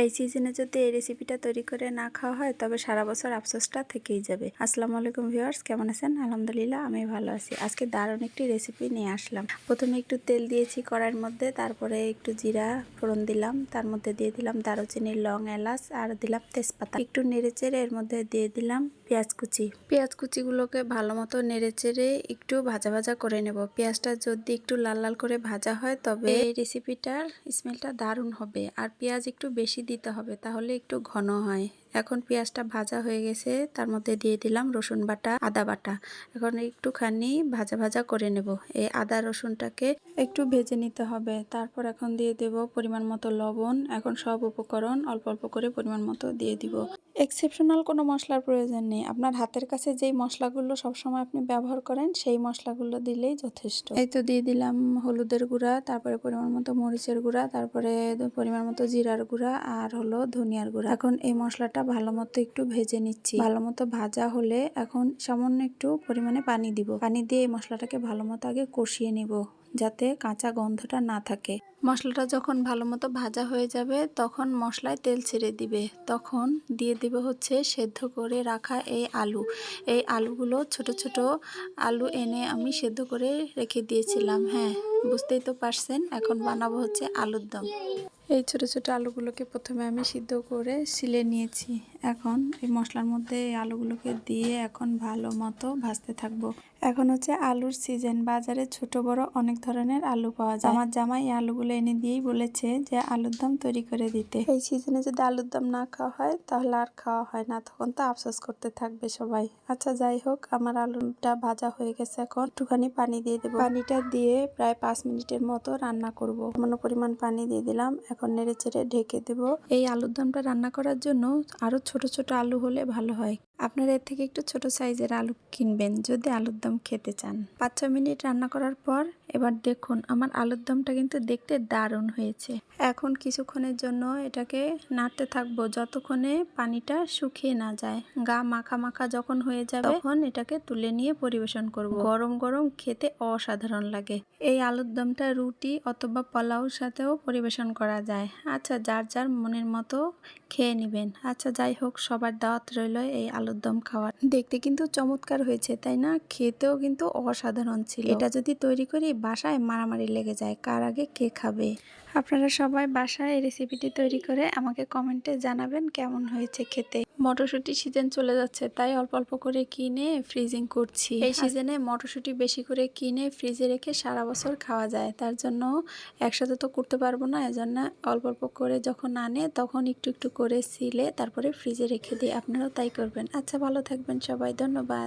এই সিজনে যদি এই রেসিপিটা তৈরি করে না খাওয়া হয়, তবে সারা বছর আফসোসটা থেকেই যাবে। আসসালামু আলাইকুম ভিউয়ার্স কেমন আছেন? আলহামদুলিল্লাহ, আমি ভালো আছি। আজকে দারুণ একটি রেসিপি নিয়ে আসলাম। প্রথমে একটু তেল দিয়েছি কড়াইয়ের মধ্যে, তারপরে একটু জিরা ফোড়ন দিলাম। তার মধ্যে দিয়ে দিলাম দারুচিনি লং এলাচ আর দিলাম তেজপাতা। একটু নেড়ে চেড়ে এর মধ্যে দিয়ে দিলাম পেঁয়াজ কুচি। পেঁয়াজ কুচিগুলোকে ভালো মতো নেড়ে চেড়ে একটু ভাজা ভাজা করে নেব। পেঁয়াজটা যদি একটু লাল লাল করে ভাজা হয়, তবে এই রেসিপিটার স্মেলটা দারুণ হবে। আর পেঁয়াজ একটু বেশি দিতে হবে, তাহলে একটু ঘন হয়। এখন পেঁয়াজটা ভাজা হয়ে গেছে, তার মধ্যে দিয়ে দিলাম রসুন বাটা, আদা বাটা। এখন একটুখানি ভাজা ভাজা করে নেব। এই আদা রসুনটাকে একটু ভেজে নিতে হবে। তারপর এখন দিয়ে দেব পরিমাণ মতো লবণ। এখন সব উপকরণ অল্প অল্প করে পরিমাণ মতো দিয়ে দিব। এক্সেপশনাল কোনো মশলার প্রয়োজন নেই। আপনার হাতের কাছে যেই মশলাগুলো সবসময় আপনি ব্যবহার করেন, সেই মশলাগুলো দিলেই যথেষ্ট। এই তো দিয়ে দিলাম হলুদের গুঁড়া, তারপরে পরিমাণ মতো মরিচের গুঁড়া, তারপরে পরিমাণ মতো জিরার গুঁড়া আর হলো ধনিয়ার গুঁড়া। এখন এই মশলাটা ভালো মতো একটু ভেজে নিচ্ছি। ভালো মতো ভাজা হলে এখন সামান্য একটু পরিমাণে পানি দিব। পানি দিয়ে এই মশলাটাকে ভালো মতো আগে কষিয়ে নিব, যাতে কাঁচা গন্ধটা না থাকে। মশলাটা যখন ভালো মতো ভাজা হয়ে যাবে, তখন মশলায় তেল ছেড়ে দিবে। তখন দিয়ে দিবে হচ্ছে সেদ্ধ করে রাখা এই আলু। এই আলুগুলো ছোট ছোট আলু এনে আমি সেদ্ধ করে রেখে দিয়েছিলাম হ্যাঁ। বুঝতেই তো পারছেন এখন বানাবো হচ্ছে আলুর দম। এই ছোট ছোট আলুগুলোকে প্রথমে আমি সিদ্ধ করে শিলে নিয়েছি। এখন এই মশলার মধ্যে এই আলুগুলোকে দিয়ে এখন ভালো মতো ভাজতে থাকব। এখন হচ্ছে আলুর সিজন বাজারে ছোট বড় অনেক ধরনের আলু পাওয়া যায়। আমার জামাই আলুগুলো এনে দিয়েই বলেছে যে আলুর দম তৈরি করে দিতে। এই সিজনে যদি আলুর দম না খাওয়া হয় তাহলে আর খাওয়া হয় না। তখন তো আফসোস করতে থাকবে সবাই। আচ্ছা যাই হোক আমার আলুটা ভাজা হয়ে গেছে এখন। একটুখানি পানি দিয়ে দেবো। পানিটা দিয়ে প্রায় পাঁচ মিনিটের মতো রান্না করব। কোনো পরিমাণ পানি দিয়ে দিলাম। এখন নেড়ে চেড়ে ঢেকে দেব। এই আলুর দমটা রান্না করার জন্য আরও ছোট ছোট আলু হলে ভালো হয়। আপনারা এর থেকে একটু ছোট সাইজের আলু কিনবেন যদি আলুর দম খেতে চান। পাঁচ ছ মিনিট রান্না করার পর এবার দেখুন আমার আলুর দমটা কিন্তু দেখতে দারুণ হয়েছে। এখন কিছুক্ষণের জন্য এটাকে নাড়তে থাকব যতক্ষণে পানিটা শুকিয়ে না যায়। গা মাখা মাখা যখন হয়ে যাবে তখন এটাকে তুলে নিয়ে পরিবেশন করব। গরম গরম খেতে অসাধারণ লাগে। এই আলুর দমটা রুটি অথবা পোলাওর সাথেও পরিবেশন করা যায়। আচ্ছা যার যার মনের মতো খেয়ে নেবেন। আচ্ছা যাই হোক, সবার দাওয়াত রইল এই আলুর দম খাওয়ার দেখতে কিন্তু চমৎকার হয়েছে, তাই না? খেতেও কিন্তু অসাধারণ ছিল। এটা যদি তৈরি করি, বাসায় মারামারি লেগে যায়। কার আগে কে খাবে? আপনারা সবাই বাসায় এই রেসিপিটি তৈরি করে আমাকে কমেন্টে জানাবেন কেমন হয়েছে খেতে। মটরশুঁটি সিজন চলে যাচ্ছে তাই অল্প অল্প করে কিনে ফ্রিজিং করছি। এই সিজনে মটরশুঁটি বেশি করে কিনে ফ্রিজে রেখে সারা বছর খাওয়া যায় তার জন্য একসাথে তো করতে পারব না এই জন্য অল্প অল্প করে যখন আনে তখন একটু একটু করে সিলে তারপরে ফ্রিজে রেখে দিই আপনারাও তাই করবেন। আচ্ছা ভালো থাকবেন সবাই ধন্যবাদ।